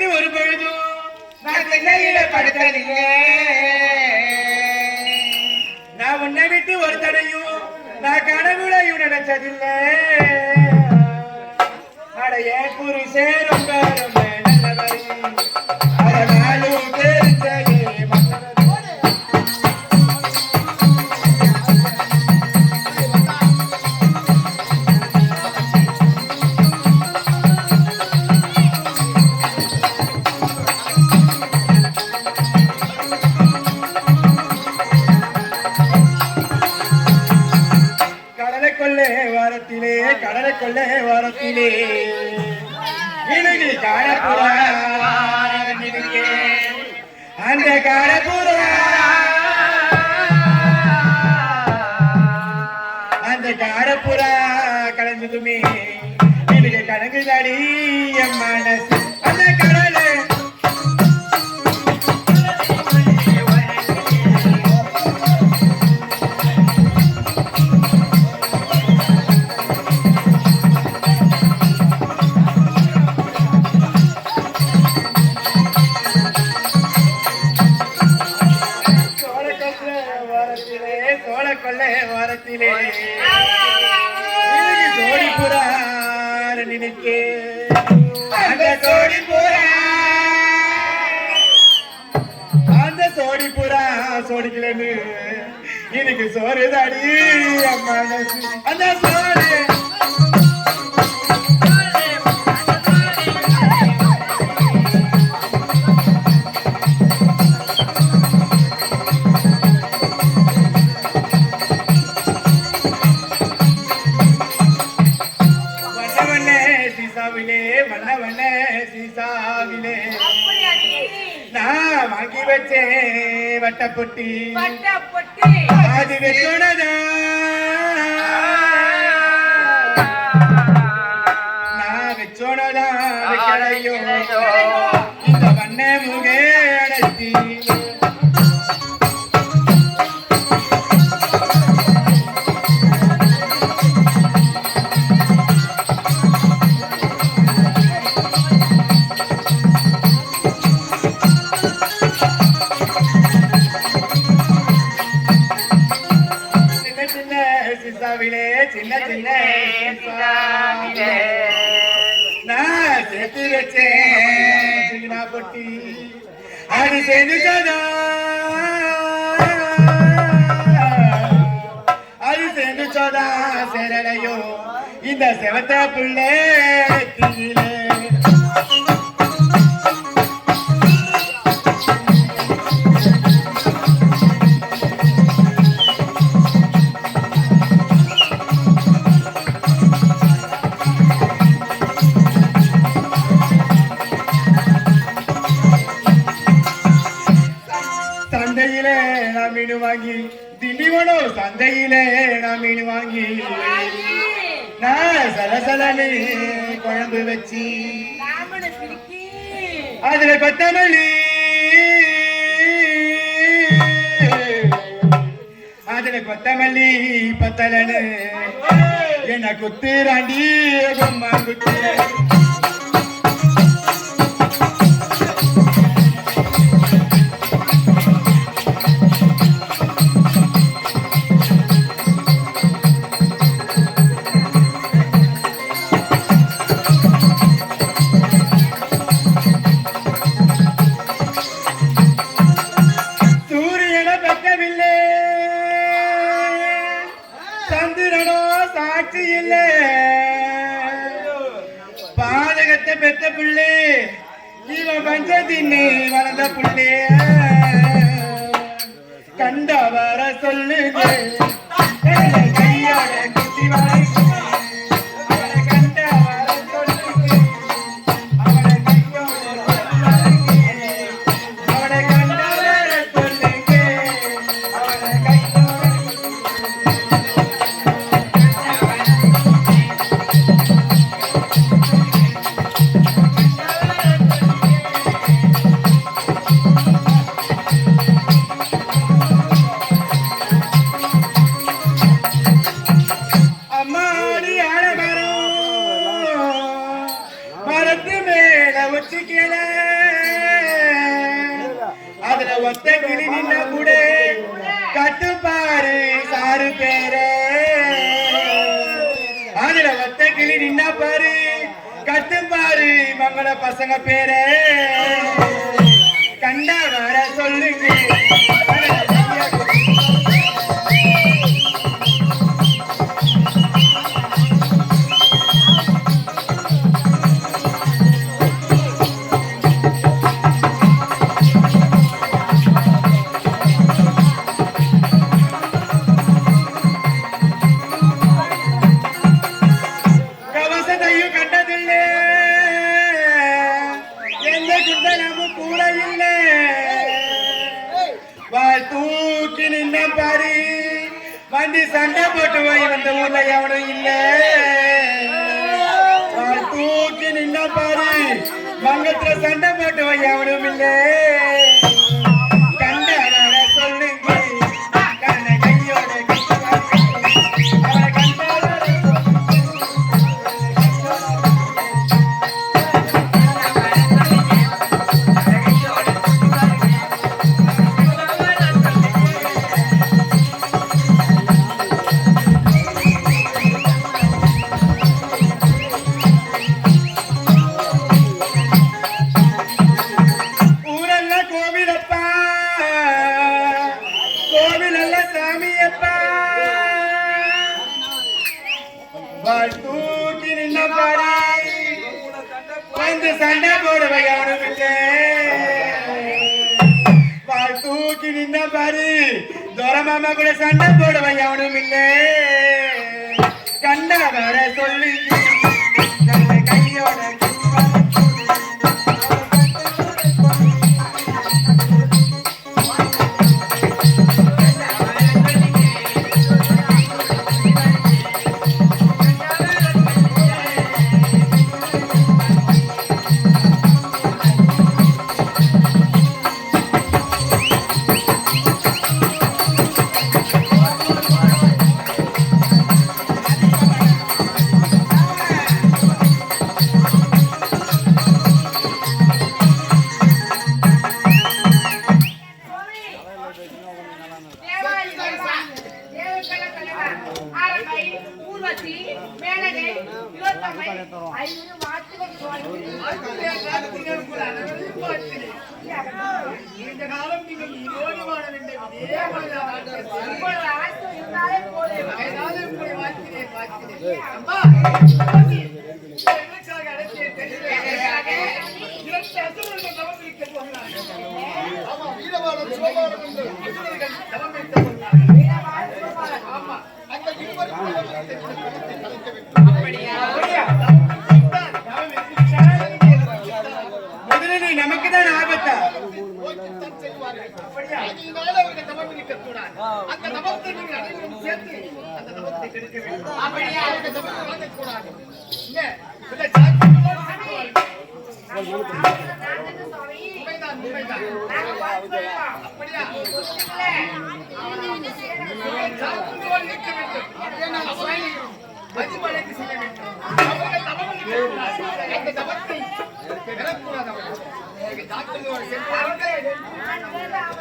விட்டு ஒரு பொழுதும் நான் திண்ணையில நான் உன்னை விட்டு ஒரு தடையும் நான் கனவுளையும் நினைச்சதில்லை. அடைய குரு சேரும் ரொம்ப ரொம்ப நல்லவரி இனி இழுகி அந்த காணப்புறா அந்த காணப்புறா கலந்துதுமே. இழுக கலங்குதாடி என் மனசு. நினைக்கே அந்த சோழிப்புறா அந்த சோடிப்புறா சோடிக்கலன்னு இன்னைக்கு சோறு தாடி மனசு அந்த சோறு சீசாவிலே வண்ண வண்ண சீசாவிலே நான் வாங்கி வச்சேன் வட்டப்பொட்டி. அது வெச்சோனதா நான் வெச்சோனதா இந்த வண்ண முகே அது அது செஞ்சுச்சதா சேரலையோ. இந்த செவத்த பிள்ளை வாங்கி திண்டிவனோ சந்தையிலே நான் மீன் வாங்கி. நான் சலசலனு குழம்பு வச்சு. அதுல கொத்தமல்லி. அதுல கொத்தமல்லி பத்தலனு. என்ன குத்துராண்டி பொம்மா குத்து குத்தி வளைக்குங்க. ஒத்த கிளி நின்ன கூட. கட்டுப்பாரு சாரு பேரே. அதுல ஒத்த கிளி நின்ன பாரு. கட்டுப்பாரு மங்கள பசங்க பேரே. கண்டா வர சொல்லுங்க. போட்டு ஊர்ல எவனும் இல்ல தூக்கி நின்ன பாரு. மங்கத்துல சண்டை போட்டு எவனும் இல்லை. துரமாமா கூட சண்டை போடுவை அவனும் இல்லை. கண்ட வர சொல்லி Yeah. நாங்கள் சுவாமி. இல்ல.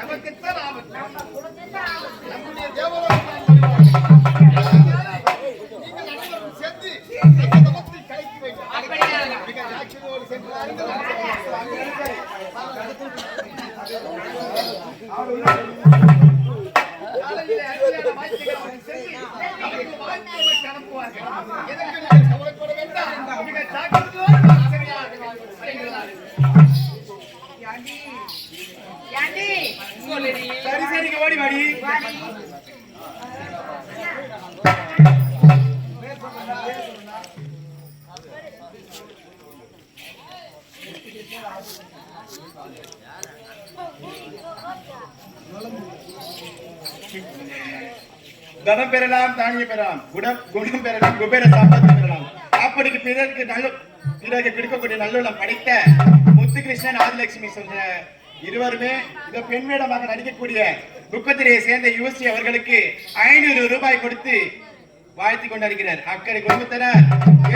நம்ம ஆபத்து. தனம் பெறலாம் தானியம் பெறலாம் குணம் குணம் பெறலாம் குபேர சாப்பாடு பெறலாம். சாப்பாடுக்கு பிறருக்கு நல்ல பிறருக்கு கிடைக்கக்கூடிய நல்லுள்ளம் படைத்த முத்துகிருஷ்ணன் ஆதிலட்சுமி சொல்ற இருவருமே இந்த பெண் வேடமாக நடிக்கக்கூடிய துக்கத்திலேயே சேர்ந்த யூசி அவர்களுக்கு ஐநூறு ரூபாய் கொடுத்து வாழ்த்தி கொண்டிருக்கிறார். அக்கறை குடும்பத்தினர்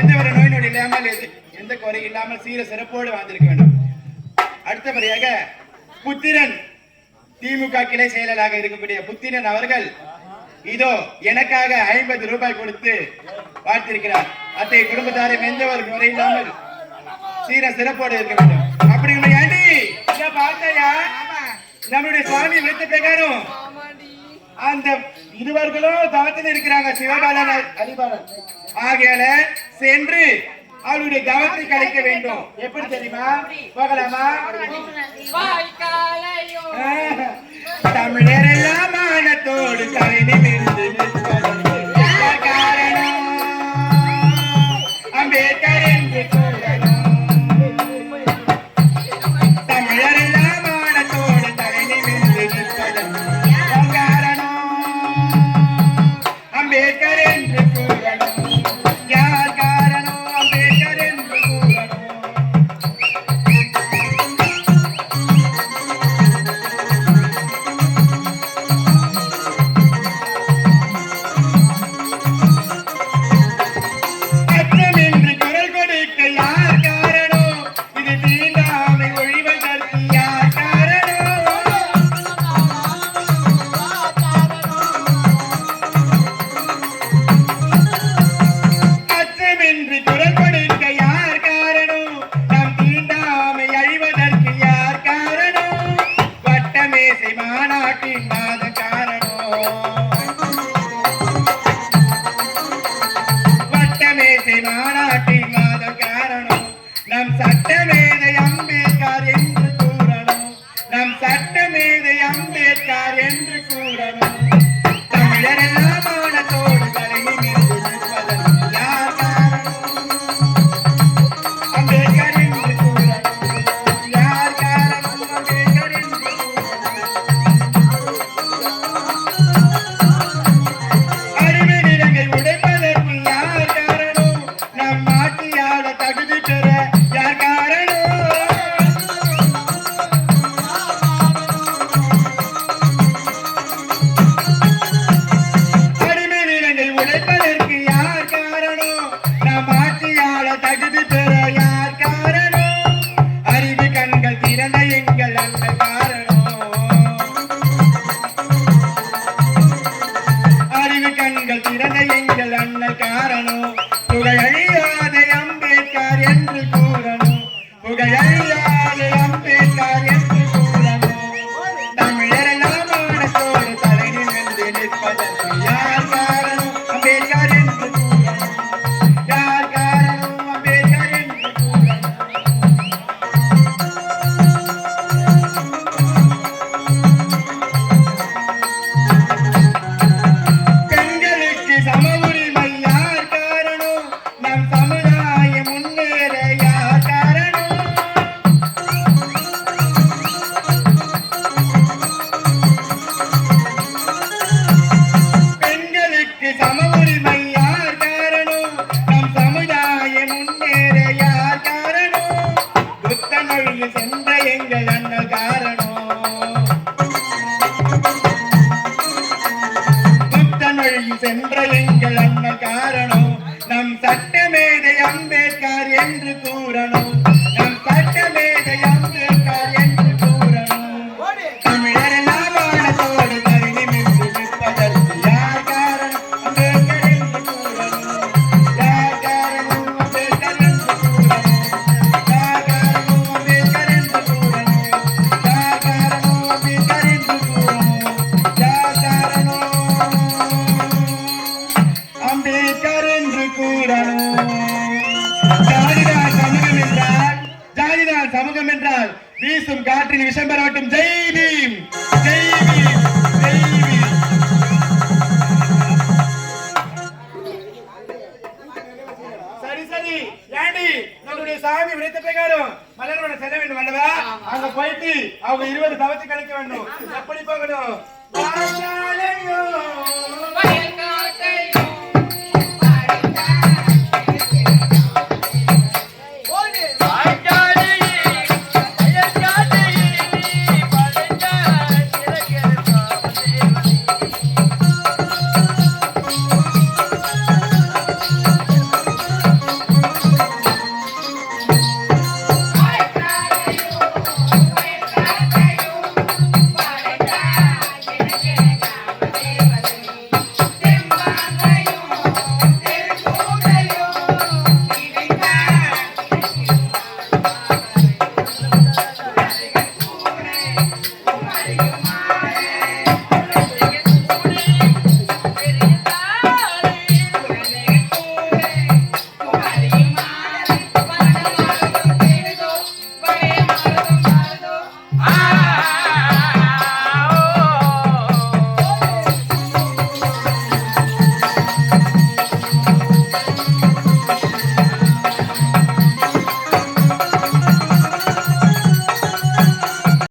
எந்த ஒரு நோய் நொடி இல்லாமல் எந்த குறை இல்லாமல் சீர சிறப்போடு வாழ்ந்திருக்க வேண்டும். அடுத்தபடியாக புத்திரன் திமுக கிளை செயலராக இருக்கக்கூடிய புத்திரன் அவர்கள் இதோ எனக்காக ஐம்பது ரூபாய் கொடுத்து பார்த்திருக்கிறார். அத்தை குடும்பத்தாரை மெஞ்சவர் முறை இல்லாமல் சீர சிறப்போடு இருக்க வேண்டும். அப்படி ஆண்டி. இத பார்த்தையா? நம்மளுடைய சுவாமி விழுத்த பிரகாரம். அந்த இருவர்களும் தவத்தில் இருக்கிறாங்க சிவபாலன் அலிபாலன். ஆகையால சென்று அவளுடைய கவனத்தை கழிக்க வேண்டும். எப்படி தெரியுமா? போகலாமா? தமிழர் எல்லாம் ஞானத்தோடு தலை நிமிர்ந்து Thank you.